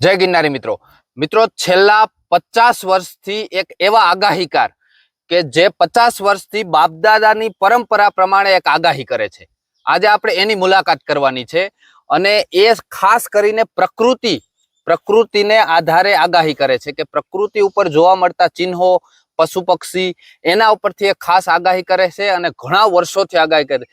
જય ગિરનારી મિત્રો. મિત્રો, છેલ્લા પચાસ વર્ષથી એક એવા આગાહીકાર કે જે પચાસ વર્ષથી બાપદાદાની પરંપરા પ્રમાણે એક આગાહી કરે છે. આજે આપણે એની મુલાકાત કરવાની છે અને એ ખાસ કરીને પ્રકૃતિ, પ્રકૃતિને આધારે આગાહી કરે છે કે પ્રકૃતિ ઉપર જોવા મળતા ચિહ્નો, પશુ પક્ષી એના ઉપરથી એક ખાસ આગાહી કરે છે અને ઘણા વર્ષોથી આગાહી કરે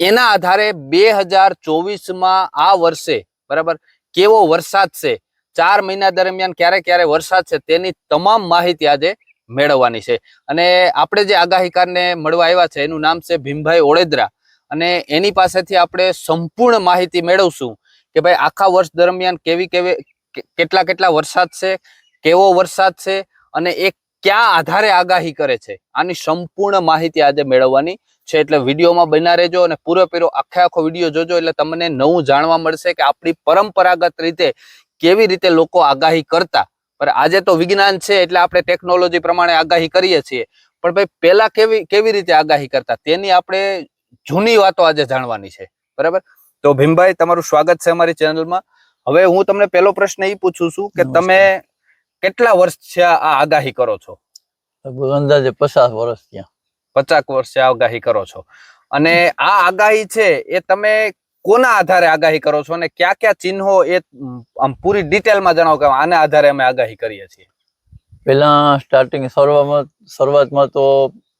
એના આધારે બે હજાર ચોવીસમાં આ વર્ષે, બરાબર કેવો વરસાદ છે? ચાર મહિના દરમિયાન ક્યારે ક્યારે વરસાદ છે તેની તમામ માહિતી આજે મેળવવાની છે. અને આપણે જે આગાહીકારને મળવા આવ્યા છે, એનું નામ છે ભીમભાઈ ઓળેદરા. અને એની પાસેથી આપણે સંપૂર્ણ માહિતી મેળવશું કે ભાઈ આખા વર્ષ દરમિયાન કેવી કેવી કેટલા કેટલા વરસાદ છે, કેવો વરસાદ છે, અને એ ક્યાં આધારે આગાહી કરે છે. આની સંપૂર્ણ માહિતી આજે મેળવવાની છે એટલે વિડીયોમાં બના રહેજો અને પૂરેપૂરો આખે આખો વીડિયો જોજો એટલે તમને નવું જાણવા મળશે કે આપણી પરંપરાગત રીતે કેવી રીતે લોકો આગાહી કરતા. પણ આજે તો વિજ્ઞાન છે એટલે આપણે ટેકનોલોજી પ્રમાણે આગાહી કરીએ છીએ. પણ ભાઈ પહેલા કેવી કેવી રીતે આગાહી કરતા? તેની આપણે જૂની વાતો આજે જાણવાની છે. બરાબર? તો ભીમભાઈ તમારું સ્વાગત છે અમારી ચેનલમાં. હવે હું તમને પહેલો પ્રશ્ન એ પૂછું છું કે તમે કેટલા વર્ષ છે આ આગાહી કરો છો? અંદાજે પચાસ વર્ષ ત્યાં પચાસ વર્ષે આગાહી કરો છો. અને આ આગાહી છે એ તમે કોના આધારે આગાહી કરો છો અને કયા કયા ચિહ્નો એ આમ પૂરી ડિટેલમાં જણાવો કે આના આધારે અમે આગાહી કરીએ છીએ. પેલા સ્ટાર્ટિંગ શરૂઆતમાં શરૂઆતમાં તો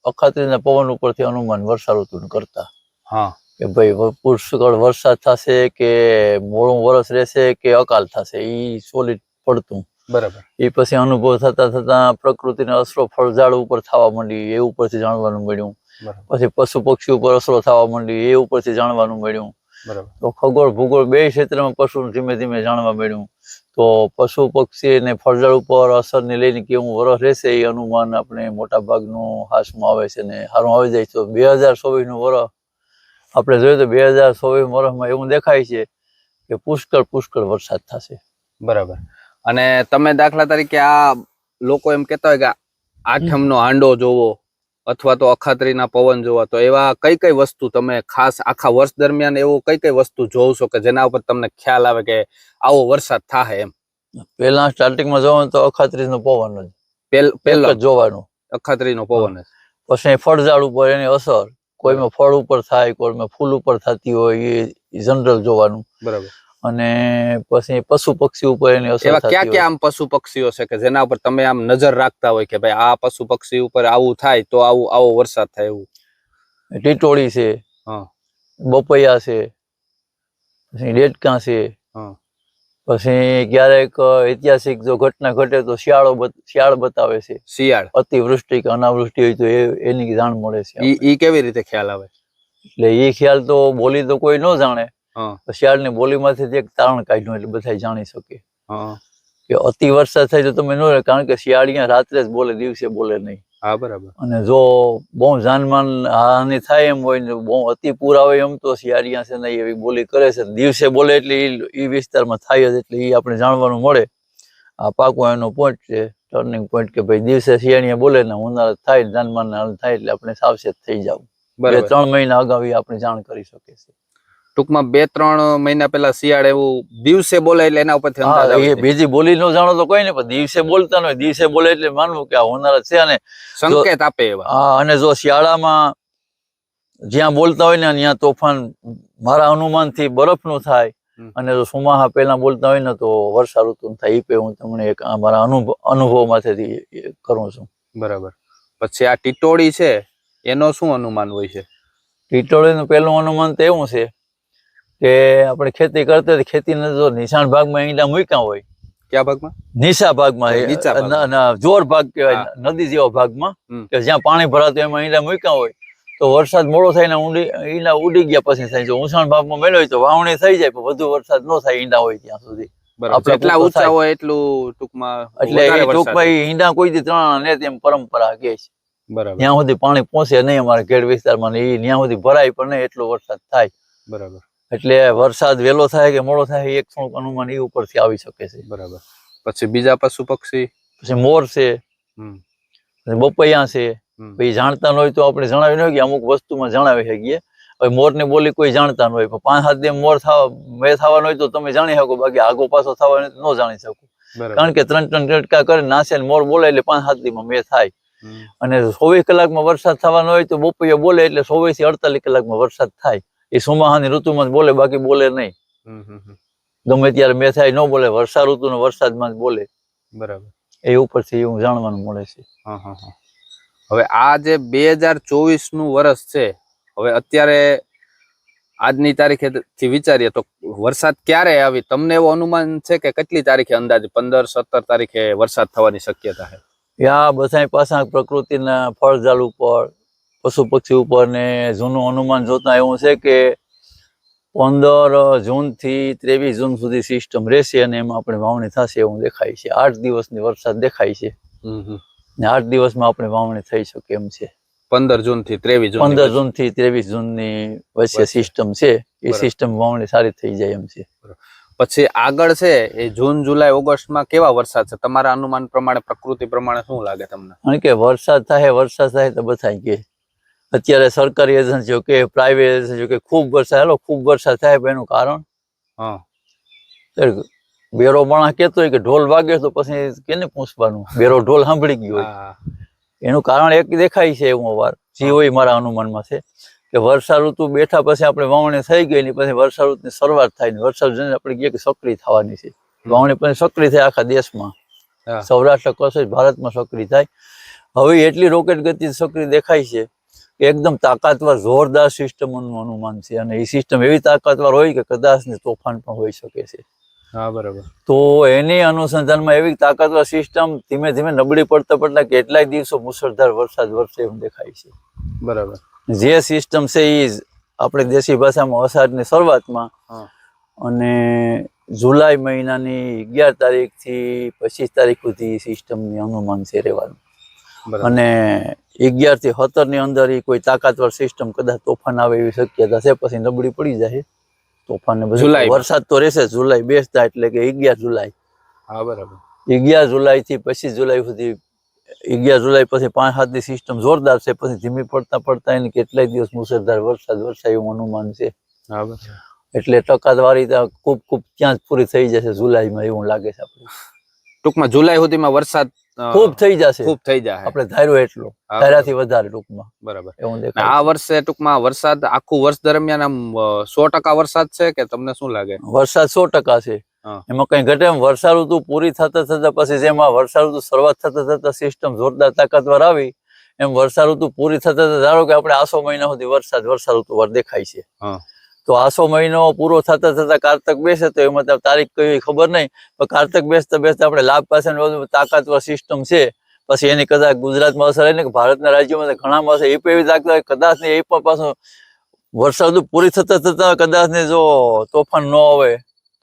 અખાત્રીના પવન ઉપરથી અનુમાન વર્ષા ઋતુ કરતા. હા. કે ભાઈ પુષ્કળ વરસાદ થશે કે મોડું વરસ રહેશે કે અકાલ થશે એ સોલિડ પડતું. બરાબર. એ પછી અનુભવ થતા થતા પ્રકૃતિને અસરો ફળઝાડ ઉપર થવા માંડી એ ઉપરથી જાણવાનું મળ્યું. પછી પશુ પક્ષી ઉપર અસરો થવા માંડી એ ઉપરથી જાણવાનું મળ્યું. તો ખગોળ ભૂગોળ બે ક્ષેત્રમાં પશુ ધીમે ધીમે જાણવા મળ્યું. તો પશુ પક્ષી અને ફળઝાડ ઉપર અસરને લઈને કેવું વરસ રહેશે એ અનુમાન આપણે મોટા ભાગનું હાથમાં આવે છે ને સારું આવી જાય તો બે હજાર ચોવીસનું વરસ આપણે જોઈએ તો બે હજાર ચોવીસ વર્ષમાં એવું દેખાય છે કે પુષ્કળ પુષ્કળ વરસાદ થશે. બરાબર. અને તમે દાખલા તરીકે આ લોકો એમ કહેતા હોય કે આઠમનો હાંડો જોવો અથવા તો અખાત્રીના પવન જોવા તો એવા કઈ કઈ વસ્તુ તમે ખાસ આખા વર્ષ દરમિયાન એવું કઈ કઈ વસ્તુ જોવ છો કે જેના ઉપર તમને ખ્યાલ આવે કે આવો વરસાદ થાય એમ? પહેલા સ્ટાર્ટિંગમાં જોવાનું તો નું પવન જ. પેલ- પહેલો પહેલો જોવાનું. અખાત્રીનો પવન જ. પછી ફળઝાડ ઉપર એની અસર. કોઈમાં ફળ ઉપર થાય કોઈમાં ફૂલ ઉપર થતી હોય એ જનરલ જોવાનું. બરાબર. અને પછી પશુ પક્ષી ઉપર એની અસર એવા ક્યાં ક્યાં આમ પશુ પક્ષીઓ છે કે જેના ઉપર તમે આમ નજર રાખતા હોય કે ભાઈ આ પશુ પક્ષી ઉપર આવું થાય તો આવું આવો વરસાદ થાય એવું? ટીટોળી છે બપૈયા છે પછી ડેટકા છે. પછી ક્યારેક ઐતિહાસિક જો ઘટના ઘટે તો શિયાળો શિયાળ બતાવે છે. શિયાળ? અતિવૃષ્ટિ કે અનાવૃષ્ટિ હોય તો એ એની જાણ મળે છે ઈ કેવી રીતે ખ્યાલ આવે? એટલે એ ખ્યાલ તો બોલી તો કોઈ ન જાણે. તો શિયાળની બોલીમાંથી જ એક તારણ કાઢ્યું એટલે બધા જાણી શકે. કે અતિ વરસાદ થાય તો તમે ન રહે કારણ કે શિયાળિયા રાત્રે જ બોલે દિવસે બોલે નહીં. હા બરાબર. અને જો બહુ જાનમાન હાનિ થાય એમ હોય ને બહુ અતિ પૂરા આવે એમ તો શિયાળિયા છે નહીં એવી બોલી કરે છે. દિવસે બોલે એટલે એ વિસ્તારમાં થાય જ એટલે એ આપણે જાણવાનું મળે. આ પાકો એનો પોઈન્ટ છે ટર્નિંગ પોઈન્ટ કે ભાઈ દિવસે શિયાળિયા બોલે ને ઉનાળા થાય જાનમાન હાલ થાય એટલે આપણે સાવચેત થઈ જાવ. બે ત્રણ મહિના અગાઉ આપણે જાણ કરી શકીએ છીએ ટૂંકમાં બે ત્રણ મહિના પહેલા શિયાળ એવું દિવસે બોલે એટલે એના ઉપરથી અંદાજ એ બીજી બોલી નો જાણો તો કોઈ નહીં પણ દિવસે બોલતા હોય. દિવસે બોલે એટલે માનવું કે આ હોનાર છે અને સંકેત આપે એવા. હા અને જો શિયાળામાં જ્યાં બોલતા હોય ને ત્યાં તોફાન મારા અનુમાનથી બરફનું થાય અને જો સુમાહા પહેલા બોલતા હોય ને તો વર્ષા ઋતુ થાય એ પે હું તમને એક મારા અનુભવ અનુભવમાંથી કરું છું. બરાબર. પછી આ ટીટોળી છે એનો શું અનુમાન હોય છે? ટીટોળીનું પહેલું અનુમાન તો એવું છે કે આપણે ખેતી કરતા તો જો નિશાન ભાગમાં ઈંડા મૂક્યા હોય કયા ભાગમાં? નીચા ભાગમાં. જોર ભાગ કહેવાય નદી જેવા ભાગમાં. કે જ્યાં પાણી ભરાતું એમાં ઈંડા મૂક્યા હોય તો વરસાદ મોડો થાય ને ઊંડી ઈંડા ઉડી ગયા પછી થાય. જો ઊંચાણ ભાગમાં મેળવે તો વાવણી થઈ જાય પણ વધુ વરસાદ ન થાય ઈંડા હોય ત્યાં સુધી. જેટલા ઊંચા હોય એટલું ટૂંકમાં એટલે ટૂંકમાં ઈંડા કોઈ દી ત્રણ ને તેમ પરંપરા કે છે. બરાબર. ત્યાં સુધી પાણી પહોંચે નહીં અમારા ઘેડ વિસ્તારમાં એ ત્યાં સુધી ભરાય પણ નહીં એટલો વરસાદ થાય. બરાબર. એટલે વરસાદ વહેલો થાય કે મોડો થાય એક થોડુંક અનુમાન એ ઉપરથી આવી શકે છે. બરાબર. પછી બીજા પશુ પક્ષી? પછી મોર છે. બપૈયા છે. પછી જાણતા ન હોય તો આપણે જણાવી ન હોય કે અમુક વસ્તુમાં જણાવી શકીએ હવે મોરની બોલી કોઈ જાણતા ન હોય. પણ પાંચ સાત દી મોર થવા મેં થવાનો હોય તો તમે જાણી શકો. બાકી આગો પાછો થવાનો ન જાણી શકો. કારણ કે ત્રણ ત્રણ ટટકા કરે નાસે મોર બોલે એટલે પાંચ સાત દીમાં મેં થાય. અને ચોવીસ કલાકમાં વરસાદ થવાનો હોય તો બપોરિયા બોલે એટલે ચોવીસથી અડતાલીસ કલાકમાં વરસાદ થાય. એ સોમાહાની ઋતુમાં જ બોલે બાકી બોલે નહીં. ગમે ત્યારે મેં થાય ન બોલે વર્ષા ઋતુનો વરસાદમાં જ બોલે. બરાબર. એ ઉપરથી એવું જાણવાનું મળે છે. હા, હા, હા. હવે આ જે બે હજાર ચોવીસનું વર્ષ છે હવે અત્યારે આજની તારીખે થી વિચારીએ તો વરસાદ ક્યારે આવી? તમને એવું અનુમાન છે કે કેટલી તારીખે અંદાજે? પંદર સત્તર તારીખે વરસાદ થવાની શક્યતા છે? યા બધા પાછા પ્રકૃતિના ફળઝાડ ઉપર પશુ પક્ષી ઉપર ને જૂનું અનુમાન જોતા એવું છે કે પંદર જૂનથી ત્રેવીસ જૂન સુધી સિસ્ટમ રહેશે અને એમાં આપણે વાવણી થશે એવું દેખાય છે. આઠ દિવસની વરસાદ દેખાય છે. ને આઠ દિવસમાં આપણે વાવણી થઈ શકે એમ છે. પંદર જૂનથી ત્રેવીસ જૂન પંદર જૂનથી ત્રેવીસ જૂનની વચ્ચે વચ્ચે. સિસ્ટમ છે. એ સિસ્ટમ વાવણી સારી થઈ જાય એમ છે. પછી આગળ છે એ જૂન જુલાઈ ઓગસ્ટમાં કેવા વરસાદ છે? તમારા અનુમાન પ્રમાણે પ્રકૃતિ પ્રમાણે શું લાગે તમને? કે વરસાદ થાય વરસાદ થાય તો બધા કે. અત્યારે સરકારી એજન્સીઓ કે પ્રાઇવેટ એજન્સીઓ કે ખૂબ વરસાદ હાલો ખૂબ વરસાદ થાય એનું કારણ? બેરો માણસ કહેતો હોય કે ઢોલ વાગે તો પછી કેને પૂછવાનું? બેરો ઢોલ સાંભળી ગયો હોય. એનું કારણ એક દેખાય છે એવું વાર જે હોય મારા અનુમાનમાં છે કે વર્ષા ઋતુ બેઠા પછી આપણે વાવણી થઈ ગઈ ને પછી વર્ષા ઋતુની શરૂઆત થાય ને વર્ષા ઋતુ આપણે કહીએ કે સક્રિય થવાની છે. વાવણી પછી સક્રિય થાય આખા દેશમાં. સૌરાષ્ટ્ર કચ્છ ભારતમાં સક્રિય થાય. હવે એટલી રોકેટ ગતિ સક્રિય દેખાય છે એકદમ તાકાતવાર જોરદાર સિસ્ટમનું અનુમાન છે. અને એ સિસ્ટમ એવી તાકાતવાર હોય કે કદાચ ને તોફાન પણ હોઈ શકે છે. હા બરાબર. તો એની અનુસંધાનમાં એવી તાકાતવર સિસ્ટમ ધીમે ધીમે નબળી પડતા પડતા કેટલાય દિવસો મુસળધાર વરસાદ વરસે એમ દેખાય છે. બરાબર. જે સિસ્ટમ છે એ આપણે દેશી ભાષામાં અષાઢની શરૂઆતમાં અને જુલાઈ મહિનાની અગિયાર તારીખથી પચીસ તારીખ સુધી સિસ્ટમની અનુમાન છે રહેવાનું. અને અગિયારથી સત્તરની અંદર કોઈ તાકાતવર સિસ્ટમ કદાચ તોફાન આવે એવી શક્યતા છે પછી નબળી પડી જાય. તોફાન ને બધું વરસાદ તો રહેશે જુલાઈ બેસતા એટલે કે અગિયાર જુલાઈ. હા બરાબર. અગિયાર જુલાઈ થી પચીસ જુલાઈ સુધી અગિયાર જુલાઈ પછી પાંચ સાતની સિસ્ટમ જોરદાર છે પછી ધીમી પડતા પડતા એને કેટલાય દિવસ મુસળધાર વરસાદ વરસાય એવું અનુમાન છે. એટલે ટકાવારી ખૂબ ખૂબ ત્યાં જ પૂરી થઈ જશે જુલાઈમાં એવું લાગે છે આપણે ટૂંકમાં જુલાઈ સુધીમાં વરસાદ ખૂબ થઈ જશે. ખૂબ થઈ જાય આપણે ધાર્યો એટલો. ધાર્યાથી વધારે ટૂંકમાં. બરાબર. એવું દેખાય આ વર્ષે ટૂંકમાં વરસાદ આખું વર્ષ દરમિયાન આમ સો ટકા વરસાદ છે કે તમને શું લાગે? વરસાદ સો ટકા છે. એમાં કઈ ઘટે એમ વર્ષા ઋતુ પૂરી થતા થતા પછી જેમાં વર્ષા ઋતુ શરૂઆત થતા થતા સિસ્ટમ જોરદાર તાકાતવર આવી એમ વર્ષા ઋતુ પૂરી થતા ધારો કે આપણે આસો મહિના સુધી વરસાદ વર્ષા ઋતુ વાર દેખાય છે. તો આસો મહિનો પૂરો થતા થતા કારતક બેસે તો એમાં તારીખ કઈ ખબર નહીં. પણ કારતક બેસતા બેસતા આપણે લાભ પાસે તાકાતવર સિસ્ટમ છે. પછી એની કદાચ ગુજરાતમાં અસર ને ભારતના રાજ્યોમાં ઘણામાં અસર. એ એવી લાગતા કદાચ ને એ પણ પાછું વરસાદ પૂરી થતા થતા કદાચ જો તોફાન ન આવે.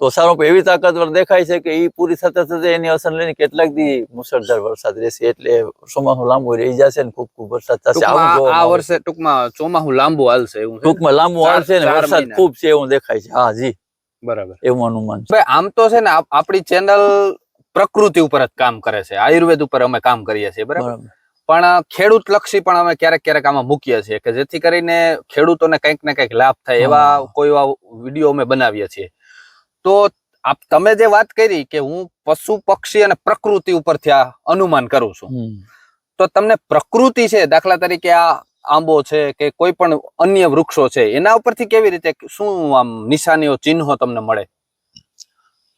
તો સારું પણ એવી તાકાતવર દેખાય છે કે એ પૂરી થતા થતા એની અસર લઈને કેટલાક દી મુસળધાર વરસાદ રહેશે. એટલે ચોમાસું લાંબુ રહી જશે ને ખૂબ ખૂબ વરસાદ થશે. આ વર્ષે ટૂંકમાં ચોમાહું લાંબુ હાલશે એવું ટૂંકમાં લાંબુ હાલશે ને વરસાદ ખૂબ છે એવું દેખાય છે. હા જી. બરાબર. એવું અનુમાન છે. આમ તો છે ને આપ- આપણી ચેનલ પ્રકૃતિ ઉપર જ કામ કરે છે. આયુર્વેદ ઉપર અમે કામ કરીએ છીએ બરાબર? બરાબર. પણ ખેડૂત લક્ષી પણ અમે ક્યારેક ક્યારેક આમાં મૂકીએ છીએ કે જેથી કરીને ખેડૂતોને કંઈક ને કંઈક લાભ થાય એવા કોઈ એવા વીડિયો અમે બનાવીએ છીએ. તો આપ તમે જે વાત કરી કે હું પશુ પક્ષી અને પ્રકૃતિ ઉપરથી આ અનુમાન કરું છું. તો તમને પ્રકૃતિ છે દાખલા તરીકે આ આંબો છે કે કોઈ પણ અન્ય વૃક્ષો છે એના ઉપરથી કેવી રીતે શું આમ નિશાનીઓ ચિહ્નો તમને મળે?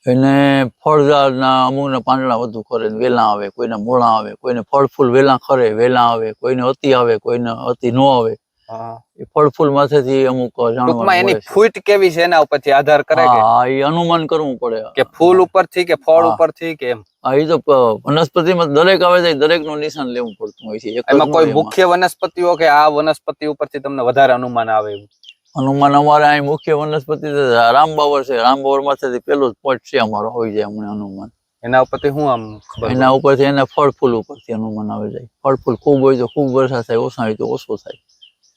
એને ફળઝાડના અમુકના પાંદડા વધુ ખરે વેલા આવે કોઈને મોળા આવે કોઈને ફળ ફૂલ વેલા ખરે વેલા આવે કોઈને અતિ આવે કોઈને અતિ નો આવે. એ ફળ ફૂલ માથેથી અમુક ટૂંકમાં એની ફૂટ કેવી છે એના ઉપરથી આધાર કરે કે? હા એ અનુમાન કરવું પડે. કે ફૂલ ઉપરથી કે ફળ હા. ઉપરથી કે એમ? હા એ તો વનસ્પતિમાં દરેક આવે છે દરેકનું નિશાન લેવું પડતું હોય છે. એમાં કોઈ મુખ્ય વનસ્પતિઓ કે આ વનસ્પતિ ઉપરથી તમને વધારે અનુમાન આવે એવું? અનુમાન અમારે અહીં મુખ્ય વનસ્પતિ રામબાવર છે. રામબાવરમાંથી પેલો જ પોઈન્ટ છે અમારો હોય જાય અમને અનુમાન. એના ઉપરથી શું આમ એના ઉપરથી એના ફળ ફૂલ ઉપરથી અનુમાન આવી જાય. ફળ ફૂલ ખૂબ હોય તો ખૂબ વરસાદ થાય ઓછા હોય તો ઓછો થાય.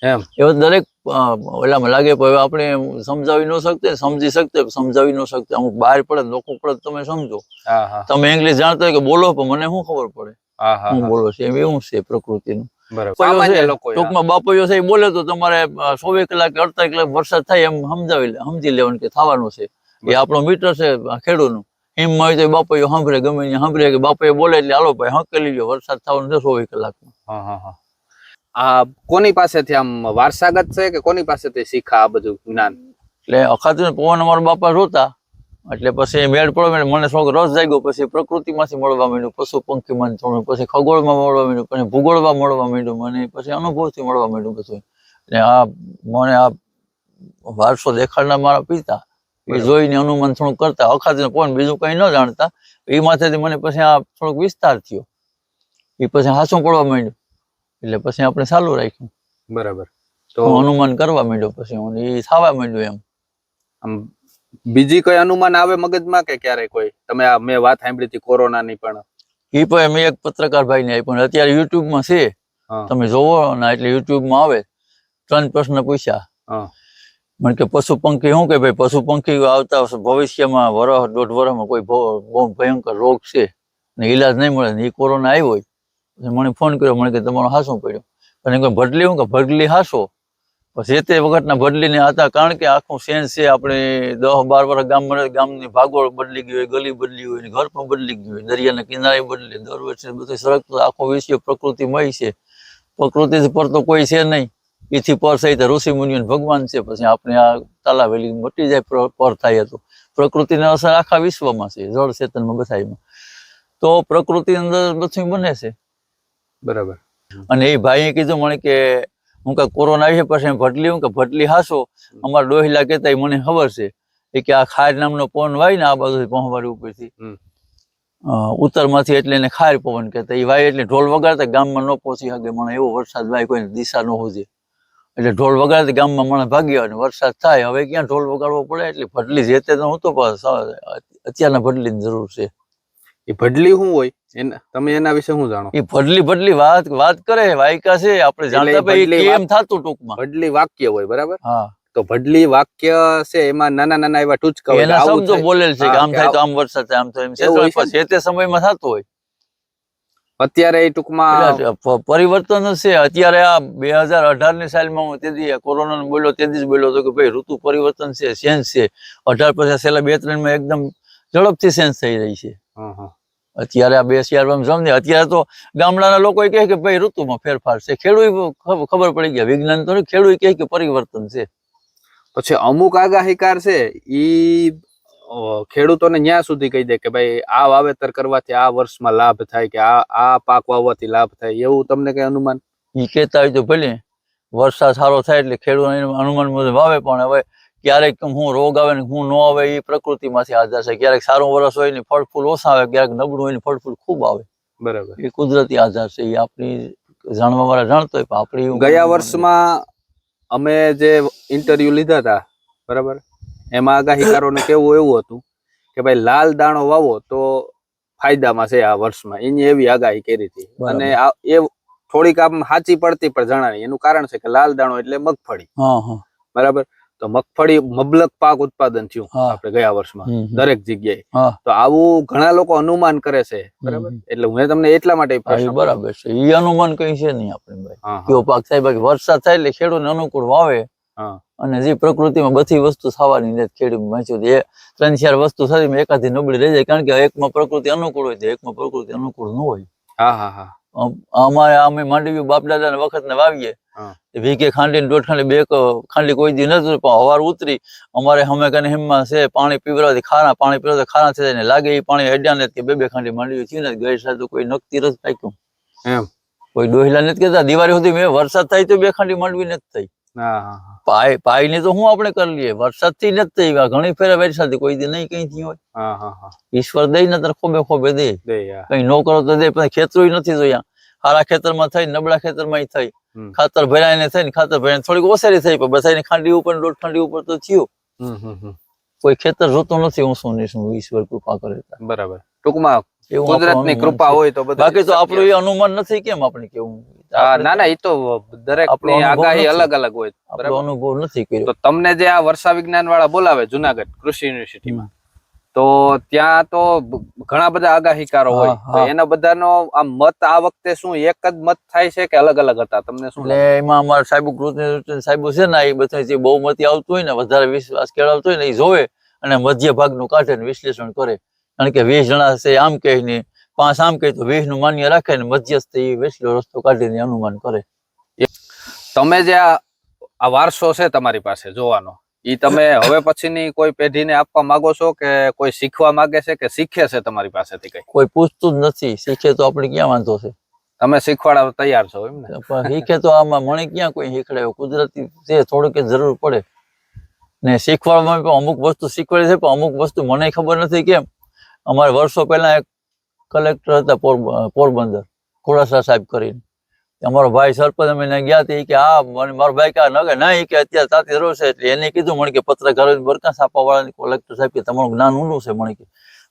એમ. એવા દરેક ઓલામાં લાગે પણ આપણે સમજાવી ન શકતે સમજી શકતે સમજાવી ન શકતે. અમુક બહાર પડે લોકો પડે તમે સમજો. તમે ઇંગ્લિશ જાણતા હોય કે બોલો પણ મને શું ખબર પડે? હા. બોલો છે? એમ એવું છે પ્રકૃતિનું. ટૂંકમાં બાપુઓ છે એ બોલે તો તમારે ચોવીસ કલાક કે અડતાલીસ કલાક વરસાદ થાય એમ સમજાવી લે- સમજી લેવાનું કે થવાનું છે. એ આપણો મિત્ર છે ખેડૂતનું. એમ હોય તો બાપુઓ સાંભળે ગમે સાંભળે કે બાપુએ બોલે એટલે હાલો ભાઈ હંકેલી લ્યો વરસાદ થવાનો છે ચોવીસ કલાકમાં. હા હા હા. આ કોની પાસેથી આમ વારસાગત છે કે કોની પાસેથી શીખા આ બધું જ્ઞાન? એટલે અખાતું પવન અમારા બાપા જોતા એટલે પછી મેળ પડો મેળ મને થોડોક રસ જાગ્યો પછી પ્રકૃતિમાંથી મળવા માંડ્યું પશુ પંખીમાં થોડું પછી ખગોળમાં મળવા માંડ્યું પછી ભૂગોળમાં મળવા માંડ્યું મને પછી અનુભવથી મળવા માંડ્યું બધું. એટલે આ મને આ વારસો દેખાડનાર મારા પિતા એ જોઈને અનુમાન થોડું કરતા અખાતું પવન બીજું કઈ ન જાણતા એ માથેથી મને પછી આ થોડોક વિસ્તાર થયો. એ પછી હાસું પડવા માંડ્યું. એટલે પછી આપણે ચાલુ રાખ્યું. બરાબર. તો અનુમાન કરવા માંડ્યો પછી હું એ થવા માંડ્યું એમ. આમ બીજી કોઈ અનુમાન આવે મગજમાં કે ક્યારે કોઈ? તમે આ મેં વાત સાંભળી હતી કોરોનાની પણ. એ પણ મેં એક પત્રકાર ભાઈ ને પણ અત્યારે યુટ્યુબમાં છે. તમે જોવો ને એટલે યુટ્યુબમાં આવે. ત્રણ પ્રશ્ન પૂછ્યા. મને કે પશુ પંખી શું કે ભાઈ? પશુ પંખી આવતા ભવિષ્યમાં વરસ દોઢ વર્ષમાં કોઈ બહુ ભયંકર રોગ છે. ને ઈલાજ નહીં મળે ને એ કોરોના આવ્યો હોય. મને ફોન કર્યો, મને કે તમારો હાસો પડ્યો. અને કોઈ ભડલી હું કે ભડલી હાસો? પછી તે વખતના ભડલીને હતા, કારણ કે આખું સેન્સ છે આપણે દસ બાર વર્ષ ગામમાં ગામની ભાગોળ બદલી ગઈ હોય, ગલી બદલી હોય ઘર પણ બદલી ગયું હોય, દરિયાના કિનારે બદલે, દર વર્ષે બધું સરકતો આખો વિષય પ્રકૃતિમય છે. પ્રકૃતિ પર તો કોઈ છે નહીં. એથી પર સહિત ઋષિ મુનિઓ ભગવાન છે, પછી આપણે આ તાલાવેલી મટી જાય પર પર થાય તો. પ્રકૃતિની અસર આખા વિશ્વમાં છે, જળ ચેતનમાં બધામાં તો પ્રકૃતિ અંદર બધું બને છે. બરાબર. અને એ ભાઈએ કીધું મને કે હું કે કોરોના આવી છે પછી ભટલી હું કે ભટલી હાસો? અમારા ડોહિલા કહેતા મને ખબર છે. એ કે આ ખાર નામનો પવન વાય ને આ બાજુ પહોંચવાડી ઉપરથી. ઉત્તરમાંથી એટલે એને ખાર પવન કહેતા એ વાય એટલે ઢોલ વગાડતા ગામમાં ન પહોંચી શકે. મને એવો વરસાદ વાય કોઈ દિશા ન હોજે એટલે ઢોલ વગાડતા ગામમાં મને ભાગ્યો અને વરસાદ થાય. હવે ક્યાં ઢોલ વગાડવો પડે? એટલે ભટલી જે તે તો હું તો અત્યારના ભટલીની જરૂર છે. એ ભડલી શું હોય? એના તમે એના વિશે શું જાણો? એ ભડલી ભડલી વાત વાત કરે વાયકા છે આપણે જાણતા ભાઈ ભડલી કેમ થતું ટૂંકમાં? ભડલી વાક્ય હોય બરાબર? હા. તો ભડલી વાક્ય છે એમાં નાના નાના એવા ટૂચકા હોય એના શબ્દો બોલેલ છે કે આમ થાય તો આમ વરસાદ થાય આમ થાય એમ છે. તો સમયમાં થતું હોય. અત્યારે ટૂંકમાં પરિવર્તન હશે છે. અત્યારે આ બે હજાર અઢારની સાલમાં હું તેથી કોરોના બોલ્યો તેથી જ બોલ્યો હતો કે ભાઈ ઋતુ પરિવર્તન છે ચેન્જ છે. અઢાર પછી છેલ્લા બે ત્રણમાં એકદમ ઝડપથી ચેન્જ થઈ રહી છે. અત્યારે આ બે ચાર સમજે. અત્યારે તો ગામડાના લોકો કહે કે ભાઈ ઋતુમાં ફેરફાર છે. ખેડૂત ખબર પડી ગયા વિજ્ઞાન તો ખેડૂત કહે કે પરિવર્તન છે. પછી અમુક આગાહીકાર છે ઈ ખેડૂતોને ન્યા સુધી કહી દે કે ભાઈ આ વાવેતર કરવાથી આ વર્ષમાં લાભ થાય કે આ આ પાક વાવવાથી લાભ થાય. એવું તમને કઈ અનુમાન? ઈ કહેતા હોય તો ભલે. વરસાદ સારો થાય એટલે ખેડૂત અનુમાન મુજબ વાવે પણ હવે ક્યારેક હું રોગ આવે ને હું ન આવે એ પ્રકૃતિમાંથી આધાર છે. ક્યારેક સારું વરસ હોય ને ફળ ફૂલ ઓછા આવે ક્યારેક નબળું હોય ને ફળ ફૂલ ખૂબ આવે. બરાબર. એ કુદરતી આધાર છે એ આપણી જાણવા વાળા જાણતો હોય પણ આપણી ગયા વર્ષમાં અમે જે ઇન્ટરવ્યુ લીધા હતા બરાબર? એમાં આગાહીકારોને કેવું એવું હતું કે ભાઈ લાલ દાણો વાવો તો ફાયદામાં છે આ વર્ષમાં. એની એવી આગાહી કરી હતી. અને આ એ થોડીક આમ સાચી પડતી પણ જણાવી. એનું કારણ છે કે લાલ દાણો એટલે મગફળી. બરાબર? તો મગફળી મબલક પાક ઉત્પાદન થયું આપણે ગયા વર્ષમાં. દરેક જગ્યાએ. તો આવું ઘણા લોકો અનુમાન કરે છે બરાબર? એટલે હું તમને એટલા માટે બરાબર છે. એ અનુમાન કઈ છે નહીં આપણે. કેવો પાક થાય? બાકી વરસાદ થાય એટલે ખેડૂતને અનુકૂળ વાવે. અને જે પ્રકૃતિમાં બધી વસ્તુ થવાની ને ખેડૂત વાંચ્યું એ ત્રણ ચાર વસ્તુ થતી એકાદી નબળી રહી જાય કારણ કે એકમાં પ્રકૃતિ અનુકૂળ હોય તો એકમાં પ્રકૃતિ અનુકૂળ ન હોય. હા હા હા. અમારે અમે માંડવી બાપ દાદા વખત ને વાવીએ. વીઘે ખાંડી દોઢ ખાંડી બે ખાંડી કોઈ દી નથી પણ હવાર ઉતરી અમારે હમે કને હિમમાં છે પાણી પીવડાવતી ખારા પાણી પીવરાથી ખારા થઈ જાય ને લાગે એ પાણી હેડ્યા ને કે બે બે ખાંડી માંડવી થયું ને ગઈ સાધુ કોઈ નક્કી રસ પાક્યું એમ કોઈ ડોહિલા નથી કેતા દિવાળી સુધી મેં વરસાદ થાય તો બે ખાંડી માંડવી નથી થઈ. પાય પાયની તો હું આપણે કરી લઈએ? વરસાદથી નથી થઈ ઘણી ફેરા વરસાદ કોઈ દી નહીં કઈ થયું હોય. ઈશ્વર દે ને તાર ખોબે ખોબે દે. કઈ નો કરો તો દે પણ ખેતરું નથી જોયા. સારા ખેતરમાં થઈ નબળા ખેતરમાં થઈ. ખાતર ખાતર ભરાઈને થઈ ને ખાતર ભરાઈને થોડીક ઓસારી થઈ પણ બધાની ખાંડી ઉપર ને દોઢ ખાંડી ઉપર તો થયું. કોઈ ખેતર જોતું નથી હું શું શું ઈશ્વર કૃપા કરે બરાબર. ટૂંકમાં એવું કુદરતની કૃપા હોય તો બાકી તો આપણું એ અનુમાન નથી કેમ આપણે કેવું? ના ના એ તો દરેક આગાહી. અલગ અલગ હોય બરાબર? અનુભવ નથી કર્યો. તો તમને જે આ વર્ષા વિજ્ઞાન વાળા બોલાવે જુનાગઢ કૃષિ યુનિવર્સિટીમાં તો ત્યાં તો ઘણા બધા આગાહીકારો હોય. એના બધાનો આ મત આ વખતે શું એક જ મત થાય છે કે અલગ અલગ હતા? તમને શું એટલે એમાં અમારા સાહેબ કૃષ્ણ સાહેબ છે ને એ બધા જે બહુમતી આવતું હોય ને વધારે વિશ્વાસ કેળવતો હોય ને એ જોવે અને મધ્ય ભાગનું કાઢે ને વિશ્લેષણ કરે. કારણ કે વીસ જણા છે આમ કહે ને પાંચ આમ કહે તો વીસનું માન્ય રાખે ને મધ્યસ્થ એ વેસલો રસ્તો કાઢીને અનુમાન કરે. તમે જે આ વારસો છે તમારી પાસે જોવાનો ઈ તમે હવે પછીની કોઈ પેઢીને આપવા માંગો છો કે કોઈ શીખવા માંગે છે કે શીખે છે તમારી પાસેથી કઈ? કોઈ પૂછતું જ નથી શીખે તો આપણે ક્યાં વાંધો છે? તમે શીખવાડવા તૈયાર છો એમ ને? પણ શીખે તો આમાં મને ક્યાં કોઈ શીખડાવે કુદરતી છે થોડુંક જરૂર પડે. ને શીખવાડવામાં અમુક વસ્તુ શીખવાડે છે પણ અમુક વસ્તુ મને ખબર નથી કેમ. અમારે વર્ષો પહેલા એક કલેક્ટર હતા પોરબંદર ખોડાસા સાહેબ કરીને. અમારો ભાઈ સરપંચ, અમે ગયા હતા કે આ મને મારો ભાઈ કે ન કે કે અત્યારે તાતી રહ્યો છે, એટલે એને કીધું મને કે પત્રકારો બરકા છાપા વાળાની કલેક્ટર સાહેબ કે, તમારું જ્ઞાન ઊંડું છે? મને કે,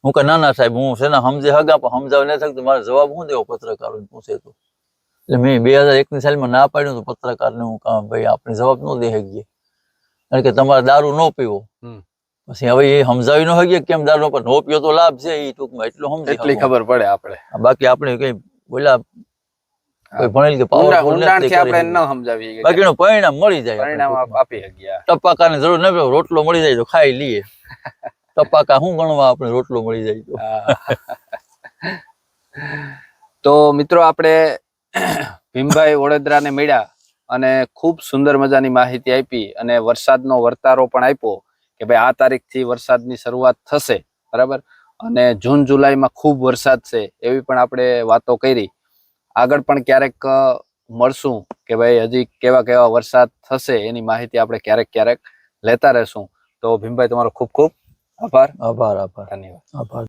હું કે ના ના, સાહેબ, હું છે ને સમજે હગા પણ સમજાવ નથી શકતો મારે જવાબ શું દેવો પત્રકારોને પૂછે તો? એટલે મેં બે હજાર એકની સાલમાં ના પાડ્યું તો પત્રકારને હું કામ ભાઈ આપણે જવાબ ન દે શકીએ કારણ કે તમારે દારૂ ન પીવો. પછી હવે એ સમજાવી ન હોય કેમ દારૂ પણ નો પીવો તો લાભ છે એ ટૂંકમાં એટલું સમજી એટલી ખબર પડે આપણે. બાકી આપણે કઈ બોલા કોઈ ભણેલ કે ઊંડા- ઊંડાણથી આપણે ન સમજાવી બાકીનું પરિણામ મળી જાય પરિણામ આપી શકીએ ટપાકાની જરૂર ન રોટલો મળી જાય તો ખાઈ લઈએ. ટપાકા શું ગણવા આપણે રોટલો મળી જાય તો? તો મિત્રો આપણે ભીમભાઈ વડોદરાને મળ્યા અને ખૂબ સુંદર મજાની માહિતી આપી અને વરસાદનો વર્તારો પણ આપ્યો. કે ભાઈ આ તારીખથી વરસાદની શરૂઆત થશે બરાબર? અને જૂન જુલાઈમાં ખૂબ વરસાદ છે એવી પણ આપણે વાતો કરી. આગળ પણ ક્યારેક મળશું કે ભાઈ હજી કેવા કેવા વરસાદ થશે એની માહિતી આપણે ક્યારેક ક્યારેક લેતા રહેશું. તો ભીમભાઈ તમારો ખૂબ ખૂબ આભાર. આભાર આભાર. ધન્યવાદ. આભાર.